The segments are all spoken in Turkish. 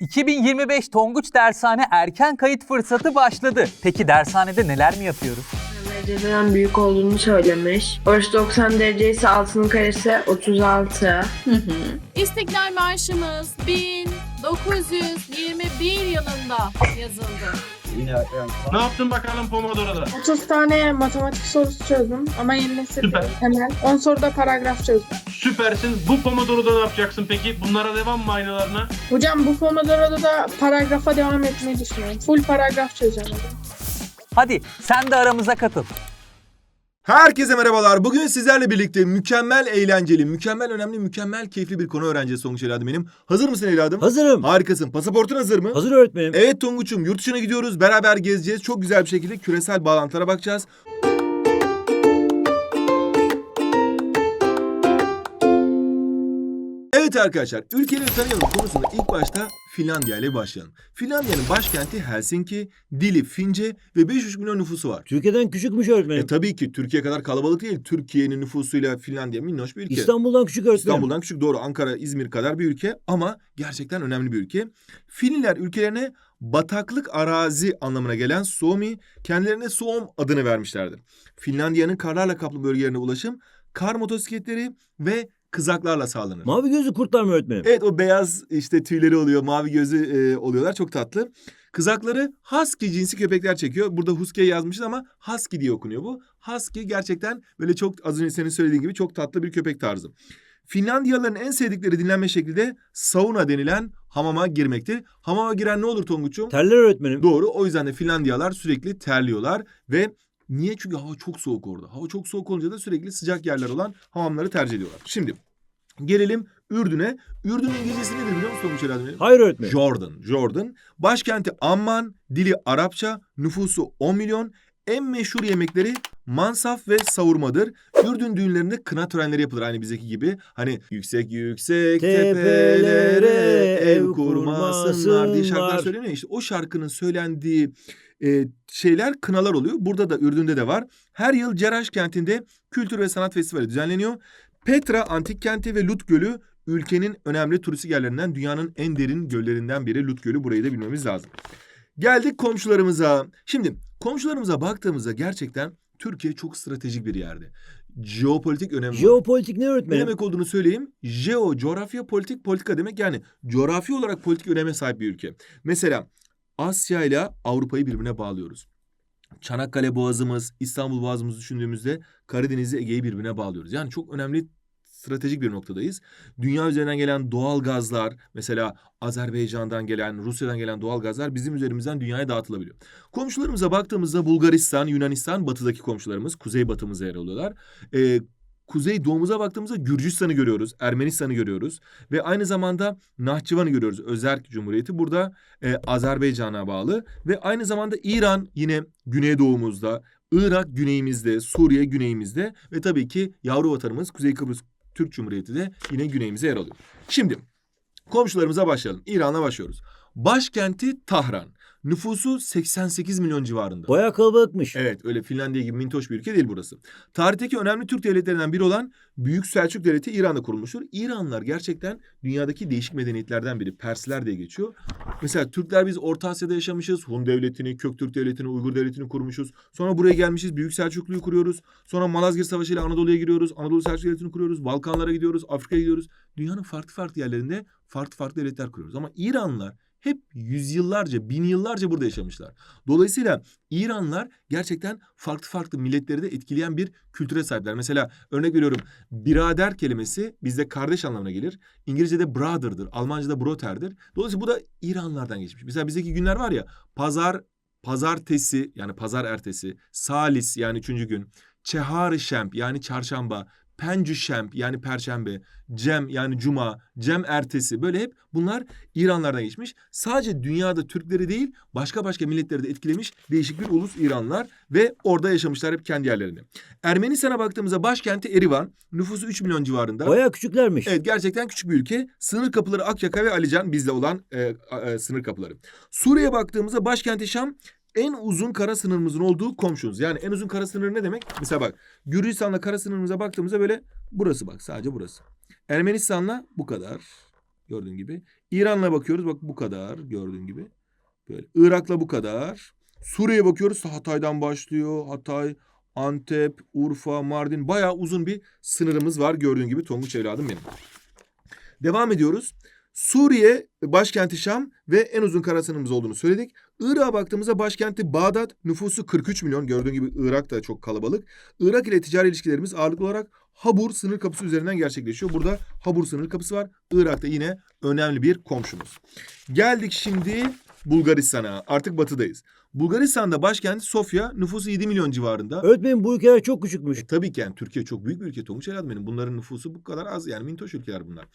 2025 Tonguç Dershane erken kayıt fırsatı başladı. Peki dershanede neler mi yapıyoruz? Dereceden büyük olduğunu söylemiş. Orası 90 derece ise altının karesi 36. İstiklal Marşımız 1921 yılında yazıldı. Ne yaptın bakalım Pomodoro'da? 30 tane matematik sorusu çözdüm ama yeni nesil Süper. hemen. 10 soruda paragraf çözdüm. Süpersin. Bu Pomodoro'da ne yapacaksın peki? Bunlara devam mı aynılarına? Hocam bu Pomodoro'da da paragrafa devam etmeyi düşünüyorum. Full paragraf çözeceğim hocam. Hadi sen de aramıza katıl. Herkese merhabalar. Bugün sizlerle birlikte mükemmel eğlenceli, mükemmel önemli, mükemmel keyifli bir konu öğreneceğiz Tonguç evladım benim. Hazır mısın evladım? Hazırım. Harikasın. Pasaportun hazır mı? Hazır öğretmenim. Evet Tonguç'um yurt dışına gidiyoruz. Beraber gezeceğiz. Çok güzel bir şekilde küresel bağlantılara bakacağız. Evet arkadaşlar, ülkeleri tanıyalım konusunda ilk başta Finlandiya ile başlayalım. Finlandiya'nın başkenti Helsinki, dili Fince ve 5,5 milyon nüfusu var. Türkiye'den küçükmüş öğretmenim. E tabii ki Türkiye kadar kalabalık değil. Türkiye'nin nüfusuyla Finlandiya minnoş bir ülke. İstanbul'dan küçük öğretmenim. İstanbul'dan küçük doğru Ankara, İzmir kadar bir ülke ama gerçekten önemli bir ülke. Finliler ülkelerine bataklık arazi anlamına gelen Suomi kendilerine Suom adını vermişlerdir. Finlandiya'nın karlarla kaplı bölgelerine ulaşım kar motosikletleri ve kızaklarla sağlanır. Mavi gözlü kurtlar mı öğretmenim? Evet o beyaz işte tüyleri oluyor, mavi gözü e, oluyorlar. Çok tatlı. Kızakları husky cinsi köpekler çekiyor. Burada husky yazmışız ama husky diye okunuyor bu. Husky gerçekten böyle çok az önce senin söylediğin gibi çok tatlı bir köpek tarzı. Finlandiyalıların en sevdikleri dinlenme şekli de sauna denilen hamama girmektir. Hamama giren ne olur Tonguç'um? Terler öğretmenim. Doğru. O yüzden de Finlandiyalılar sürekli terliyorlar ve niye? Çünkü hava çok soğuk orada. Hava çok soğuk olunca da sürekli sıcak yerler olan hamamları tercih ediyorlar. Şimdi gelelim Ürdün'e. Ürdün İngilizcesi nedir biliyor musun Eladım benim? Hayır öğretmenim. Jordan. Jordan. Başkenti Amman, dili Arapça, nüfusu 10 milyon. En meşhur yemekleri mansaf ve savurmadır. Ürdün düğünlerinde kına törenleri yapılır aynı bizdeki gibi. Hani yüksek yüksek tepelere ev kurmasınlar diye şarkılar söyleniyor. İşte o şarkının söylendiği e, şeyler kınalar oluyor. Burada da Ürdün'de de var. Her yıl Ceraş kentinde kültür ve sanat festivali düzenleniyor. Petra antik kenti ve Lut Gölü ülkenin önemli turistik yerlerinden dünyanın en derin göllerinden biri Lut Gölü. Burayı da bilmemiz lazım. Geldik komşularımıza. Şimdi komşularımıza baktığımızda gerçekten Türkiye çok stratejik bir yerde. Jeopolitik önemi var. Jeopolitik ne Ne öğretmenim? demek olduğunu söyleyeyim. Jeo, coğrafya, politik, politika demek. Yani coğrafi olarak politik öneme sahip bir ülke. Mesela Asya ile Avrupa'yı birbirine bağlıyoruz. Çanakkale Boğazımız, İstanbul Boğazımızı düşündüğümüzde Karadeniz'i Ege'yi birbirine bağlıyoruz. Yani çok önemli stratejik bir noktadayız. Dünya üzerinden gelen doğal gazlar, mesela Azerbaycan'dan gelen, Rusya'dan gelen doğal gazlar bizim üzerimizden dünyaya dağıtılabiliyor. Komşularımıza baktığımızda Bulgaristan, Yunanistan batıdaki komşularımız, kuzey batımıza yer alıyorlar. Ee, kuzey doğumuza baktığımızda Gürcistan'ı görüyoruz, Ermenistan'ı görüyoruz ve aynı zamanda Nahçıvan'ı görüyoruz. Özerk Cumhuriyeti burada e, Azerbaycan'a bağlı ve aynı zamanda İran yine güneydoğumuzda, Irak güneyimizde, Suriye güneyimizde ve tabii ki yavru vatanımız Kuzey Kıbrıs Türk Cumhuriyeti de yine güneyimize yer alıyor. Şimdi komşularımıza başlayalım. İran'la başlıyoruz. Başkenti Tahran. Nüfusu 88 milyon civarında. Bayağı kalabalıkmış. Evet öyle Finlandiya gibi mintoş bir ülke değil burası. Tarihteki önemli Türk devletlerinden biri olan Büyük Selçuk Devleti İran'da kurulmuştur. İranlılar gerçekten dünyadaki değişik medeniyetlerden biri. Persler diye geçiyor. Mesela Türkler biz Orta Asya'da yaşamışız. Hun Devleti'ni, Köktürk Devleti'ni, Uygur Devleti'ni kurmuşuz. Sonra buraya gelmişiz. Büyük Selçuklu'yu kuruyoruz. Sonra Malazgirt Savaşı ile Anadolu'ya giriyoruz. Anadolu Selçuk Devleti'ni kuruyoruz. Balkanlara gidiyoruz. Afrika'ya gidiyoruz. Dünyanın farklı farklı yerlerinde farklı farklı devletler kuruyoruz. Ama İranlılar hep yüzyıllarca, bin yıllarca burada yaşamışlar. Dolayısıyla İranlılar gerçekten farklı farklı milletleri de etkileyen bir kültüre sahipler. Mesela örnek veriyorum birader kelimesi bizde kardeş anlamına gelir. İngilizce'de brother'dır, Almanca'da broter'dir. Dolayısıyla bu da İranlılardan geçmiş. Mesela bizdeki günler var ya pazar, pazartesi yani pazar ertesi, salis yani üçüncü gün, çehar şemp yani çarşamba, pencü şemp yani perşembe, cem yani cuma, cem ertesi böyle hep bunlar İranlardan geçmiş. Sadece dünyada Türkleri değil başka başka milletleri de etkilemiş değişik bir ulus İranlar ve orada yaşamışlar hep kendi yerlerinde. Ermenistan'a baktığımızda başkenti Erivan, nüfusu 3 milyon civarında. Bayağı küçüklermiş. Evet gerçekten küçük bir ülke. Sınır kapıları Akyaka ve Alican bizde olan e, e, sınır kapıları. Suriye'ye baktığımızda başkenti Şam en uzun kara sınırımızın olduğu komşumuz. Yani en uzun kara sınırı ne demek? Mesela bak Gürcistan'la kara sınırımıza baktığımızda böyle burası bak sadece burası. Ermenistan'la bu kadar gördüğün gibi. İran'la bakıyoruz bak bu kadar gördüğün gibi. Böyle Irak'la bu kadar. Suriye'ye bakıyoruz Hatay'dan başlıyor. Hatay, Antep, Urfa, Mardin bayağı uzun bir sınırımız var gördüğün gibi Tonguç evladım benim. Devam ediyoruz. Suriye başkenti Şam ve en uzun kara sınırımız olduğunu söyledik. Irak'a baktığımızda başkenti Bağdat, nüfusu 43 milyon. Gördüğün gibi Irak da çok kalabalık. Irak ile ticari ilişkilerimiz ağırlıklı olarak Habur sınır kapısı üzerinden gerçekleşiyor. Burada Habur sınır kapısı var. Irak'ta yine önemli bir komşumuz. Geldik şimdi Bulgaristan'a. Artık batıdayız. Bulgaristan'da başkenti Sofya, nüfusu 7 milyon civarında. Öğretmenim bu ülkeler çok küçükmüş. E, tabii ki yani Türkiye çok büyük bir ülke. Tonguç Evladım benim. Bunların nüfusu bu kadar az. Yani mintoş ülkeler bunlar.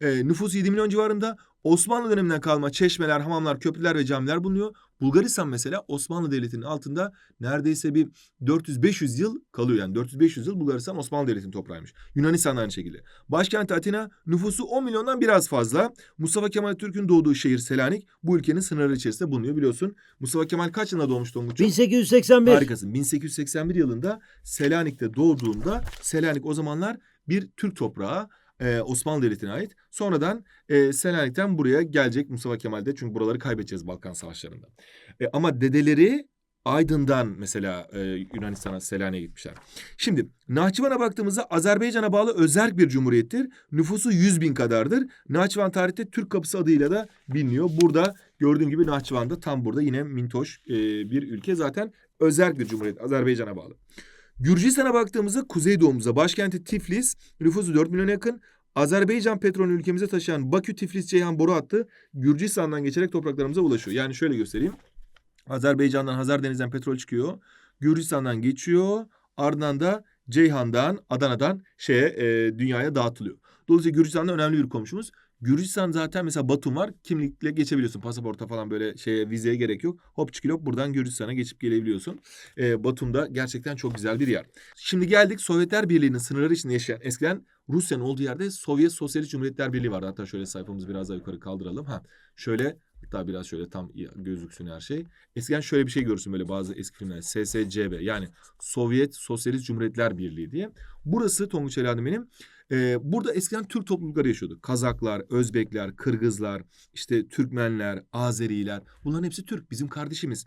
E, nüfusu 7 milyon civarında. Osmanlı döneminden kalma çeşmeler, hamamlar, köprüler ve camiler bulunuyor. Bulgaristan mesela Osmanlı Devleti'nin altında neredeyse bir 400-500 yıl kalıyor. Yani 400-500 yıl Bulgaristan Osmanlı Devleti'nin toprağıymış. Yunanistan aynı şekilde. Başkenti Atina nüfusu 10 milyondan biraz fazla. Mustafa Kemal Türk'ün doğduğu şehir Selanik bu ülkenin sınırları içerisinde bulunuyor biliyorsun. Mustafa Kemal kaç yılında doğmuş Tonguç'um? 1881. Harikasın. 1881 yılında Selanik'te doğduğunda Selanik o zamanlar bir Türk toprağı. E, Osmanlı Devleti'ne ait. Sonradan e, Selanik'ten buraya gelecek Mustafa Kemal'de. Çünkü buraları kaybedeceğiz Balkan Savaşları'nda. E, ama dedeleri Aydın'dan mesela e, Yunanistan'a Selanik'e gitmişler. Şimdi Nahçıvan'a baktığımızda Azerbaycan'a bağlı özerk bir cumhuriyettir. Nüfusu 100 bin kadardır. Nahçıvan tarihte Türk Kapısı adıyla da biliniyor. Burada gördüğün gibi Nahçıvan'da tam burada yine mintoş e, bir ülke. Zaten özerk bir cumhuriyet Azerbaycan'a bağlı. Gürcistan'a baktığımızda kuzeydoğumuzda başkenti Tiflis, nüfusu 4 milyona yakın. Azerbaycan petrolünü ülkemize taşıyan Bakü Tiflis Ceyhan boru hattı Gürcistan'dan geçerek topraklarımıza ulaşıyor. Yani şöyle göstereyim. Azerbaycan'dan Hazar Deniz'den petrol çıkıyor. Gürcistan'dan geçiyor. Ardından da Ceyhan'dan, Adana'dan şeye e, dünyaya dağıtılıyor. Dolayısıyla Gürcistan'da önemli bir komşumuz. Gürcistan zaten mesela Batum var. Kimlikle geçebiliyorsun. Pasaporta falan böyle şeye vizeye gerek yok. Hop çıkılop buradan Gürcistan'a geçip gelebiliyorsun. E, Batum'da gerçekten çok güzel bir yer. Şimdi geldik Sovyetler Birliği'nin sınırları içinde yaşayan eskiden Rusya'nın olduğu yerde Sovyet Sosyalist Cumhuriyetler Birliği vardı. Hatta şöyle sayfamızı biraz daha yukarı kaldıralım. Ha, şöyle hatta biraz şöyle tam gözüksün her şey. Eskiden şöyle bir şey görürsün böyle bazı eski filmler. SSCB yani Sovyet Sosyalist Cumhuriyetler Birliği diye. Burası Tonguç Elhan'ın benim. Ee, burada eskiden Türk toplulukları yaşıyordu. Kazaklar, Özbekler, Kırgızlar, işte Türkmenler, Azeriler. Bunların hepsi Türk, bizim kardeşimiz.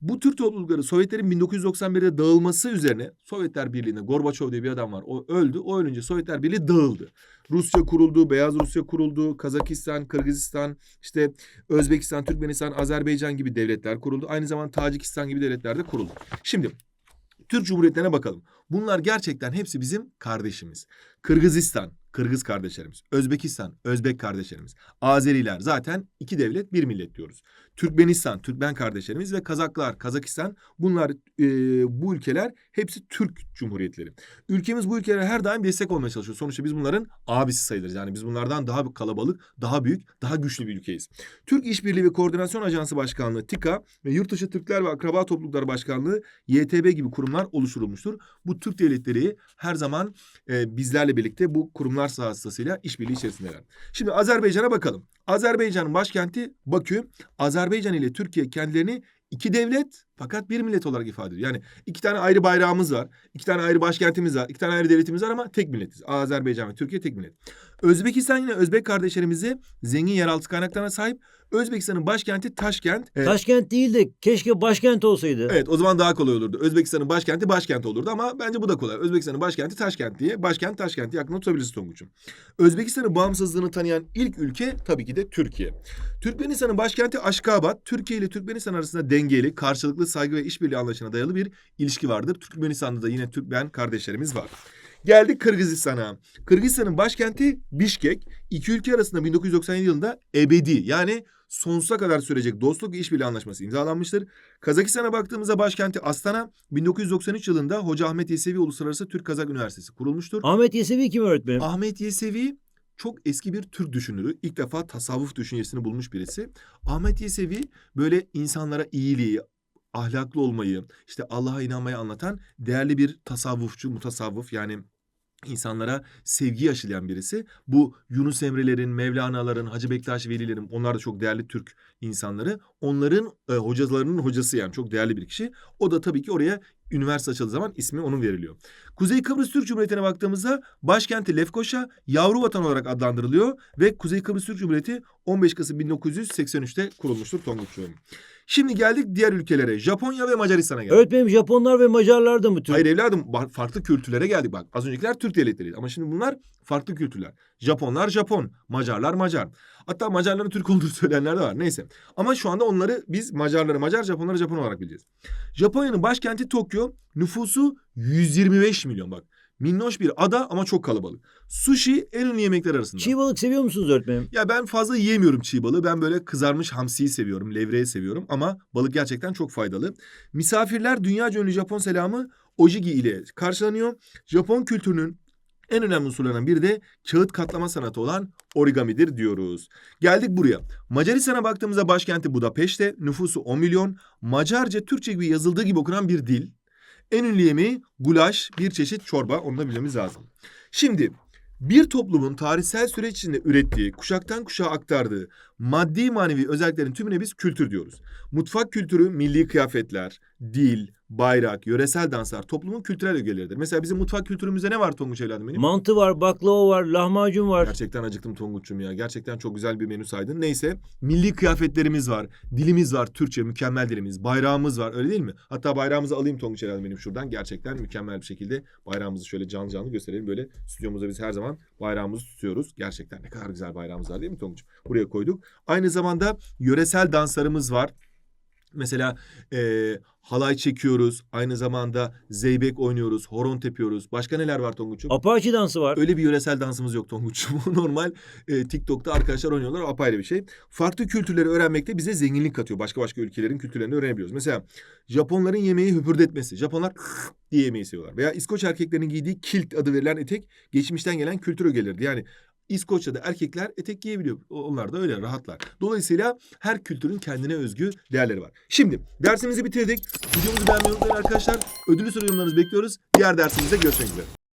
Bu Türk toplulukları Sovyetlerin 1991'de dağılması üzerine Sovyetler Birliği'nde Gorbaçov diye bir adam var. O öldü. O ölünce Sovyetler Birliği dağıldı. Rusya kuruldu, Beyaz Rusya kuruldu, Kazakistan, Kırgızistan, işte Özbekistan, Türkmenistan, Azerbaycan gibi devletler kuruldu. Aynı zamanda Tacikistan gibi devletler de kuruldu. Şimdi Türk Cumhuriyetlerine bakalım. Bunlar gerçekten hepsi bizim kardeşimiz. Kırgızistan, Kırgız kardeşlerimiz. Özbekistan, Özbek kardeşlerimiz. Azeriler zaten iki devlet bir millet diyoruz. Türkmenistan, Türkmen kardeşlerimiz ve Kazaklar, Kazakistan bunlar e, bu ülkeler hepsi Türk Cumhuriyetleri. Ülkemiz bu ülkelere her daim destek olmaya çalışıyor. Sonuçta biz bunların abisi sayılırız. Yani biz bunlardan daha kalabalık, daha büyük, daha güçlü bir ülkeyiz. Türk İşbirliği ve Koordinasyon Ajansı Başkanlığı TİKA ve Yurtdışı Türkler ve Akraba Toplulukları Başkanlığı YTB gibi kurumlar oluşturulmuştur. Bu Türk devletleri her zaman e, bizlerle birlikte bu kurumlar vasıtasıyla işbirliği içerisindeler. Şimdi Azerbaycan'a bakalım. Azerbaycan'ın başkenti Bakü. Azerbaycan ile Türkiye kendilerini iki devlet fakat bir millet olarak ifade ediyor. Yani iki tane ayrı bayrağımız var. iki tane ayrı başkentimiz var. iki tane ayrı devletimiz var ama tek milletiz. Azerbaycan ve Türkiye tek millet. Özbekistan yine Özbek kardeşlerimizi zengin yeraltı kaynaklarına sahip. Özbekistan'ın başkenti Taşkent. Evet. Taşkent değil de keşke başkent olsaydı. Evet o zaman daha kolay olurdu. Özbekistan'ın başkenti başkent olurdu ama bence bu da kolay. Özbekistan'ın başkenti Taşkent diye. Başkent Taşkent diye aklına tutabiliriz Tonguç'um. Özbekistan'ın bağımsızlığını tanıyan ilk ülke tabii ki de Türkiye. Türkmenistan'ın başkenti Aşkabat. Türkiye ile Türkmenistan arasında dengeli, karşılıklı saygı ve işbirliği anlayışına dayalı bir ilişki vardır. Türkmenistan'da da yine Türkmen kardeşlerimiz var. Geldik Kırgızistan'a. Kırgızistan'ın başkenti Bişkek. İki ülke arasında 1997 yılında ebedi yani sonsuza kadar sürecek dostluk işbirliği anlaşması imzalanmıştır. Kazakistan'a baktığımızda başkenti Astana 1993 yılında Hoca Ahmet Yesevi Uluslararası Türk Kazak Üniversitesi kurulmuştur. Ahmet Yesevi kim öğretmenim? Ahmet Yesevi çok eski bir Türk düşünürü. İlk defa tasavvuf düşüncesini bulmuş birisi. Ahmet Yesevi böyle insanlara iyiliği, ahlaklı olmayı, işte Allah'a inanmayı anlatan değerli bir tasavvufçu, mutasavvuf yani insanlara sevgi aşılayan birisi. Bu Yunus Emre'lerin, Mevlana'ların, Hacı Bektaş Velilerin onlar da çok değerli Türk insanları. Onların e, hocalarının hocası yani çok değerli bir kişi. O da tabii ki oraya üniversite açıldığı zaman ismi onun veriliyor. Kuzey Kıbrıs Türk Cumhuriyeti'ne baktığımızda başkenti Lefkoşa yavru vatan olarak adlandırılıyor ve Kuzey Kıbrıs Türk Cumhuriyeti 15 Kasım 1983'te kurulmuştur Tonguç'um. Şimdi geldik diğer ülkelere. Japonya ve Macaristan'a geldik. Öğretmenim Japonlar ve Macarlar da mı Türk? Hayır evladım farklı kültürlere geldik bak. Az öncekiler Türk devletleriydi ama şimdi bunlar farklı kültürler. Japonlar Japon, Macarlar Macar. Hatta Macarların Türk olduğunu söyleyenler de var. Neyse. Ama şu anda onları biz Macarları Macar, Japonları Japon olarak bileceğiz. Japonya'nın başkenti Tokyo. Nüfusu 125 milyon bak. Minnoş bir ada ama çok kalabalık. Sushi en ünlü yemekler arasında. Çiğ balık seviyor musunuz öğretmenim? Ya ben fazla yiyemiyorum çiğ balığı. Ben böyle kızarmış hamsiyi seviyorum, levreyi seviyorum ama balık gerçekten çok faydalı. Misafirler dünyaca ünlü Japon selamı ojigi ile karşılanıyor. Japon kültürünün en önemli unsurlarından biri de kağıt katlama sanatı olan origamidir diyoruz. Geldik buraya. Macaristan'a baktığımızda başkenti Budapeşte, nüfusu 10 milyon. Macarca Türkçe gibi yazıldığı gibi okunan bir dil. En ünlü yemeği gulaş, bir çeşit çorba. Onu da bilmemiz lazım. Şimdi bir toplumun tarihsel süreç içinde ürettiği, kuşaktan kuşağa aktardığı maddi manevi özelliklerin tümüne biz kültür diyoruz. Mutfak kültürü milli kıyafetler, dil, bayrak, yöresel danslar toplumun kültürel ögeleridir. Mesela bizim mutfak kültürümüzde ne var Tonguç evladım benim? Mantı var, baklava var, lahmacun var. Gerçekten acıktım Tonguç'um ya. Gerçekten çok güzel bir menü saydın. Neyse milli kıyafetlerimiz var. Dilimiz var. Türkçe mükemmel dilimiz. Bayrağımız var öyle değil mi? Hatta bayrağımızı alayım Tonguç evladım benim şuradan. Gerçekten mükemmel bir şekilde bayrağımızı şöyle canlı canlı gösterelim. Böyle stüdyomuzda biz her zaman bayrağımızı tutuyoruz. Gerçekten ne kadar güzel bayrağımız var değil mi Tonguç? Buraya koyduk. Aynı zamanda yöresel danslarımız var. Mesela eee, halay çekiyoruz. Aynı zamanda zeybek oynuyoruz. Horon tepiyoruz. Başka neler var Tonguç'um? Apache dansı var. Öyle bir yöresel dansımız yok Tonguç'um. Normal e, TikTok'ta arkadaşlar oynuyorlar. O apayrı bir şey. Farklı kültürleri öğrenmek de bize zenginlik katıyor. Başka başka ülkelerin kültürlerini öğrenebiliyoruz. Mesela Japonların yemeği hüpürdetmesi. Japonlar diye yemeği seviyorlar. Veya İskoç erkeklerinin giydiği kilt adı verilen etek geçmişten gelen kültür ögeleridir. Yani İskoçya'da erkekler etek giyebiliyor. Onlar da öyle rahatlar. Dolayısıyla her kültürün kendine özgü değerleri var. Şimdi dersimizi bitirdik. Videomuzu beğenmeyi unutmayın arkadaşlar. Ödülü soru yorumlarınızı bekliyoruz. Diğer dersimizde görüşmek üzere.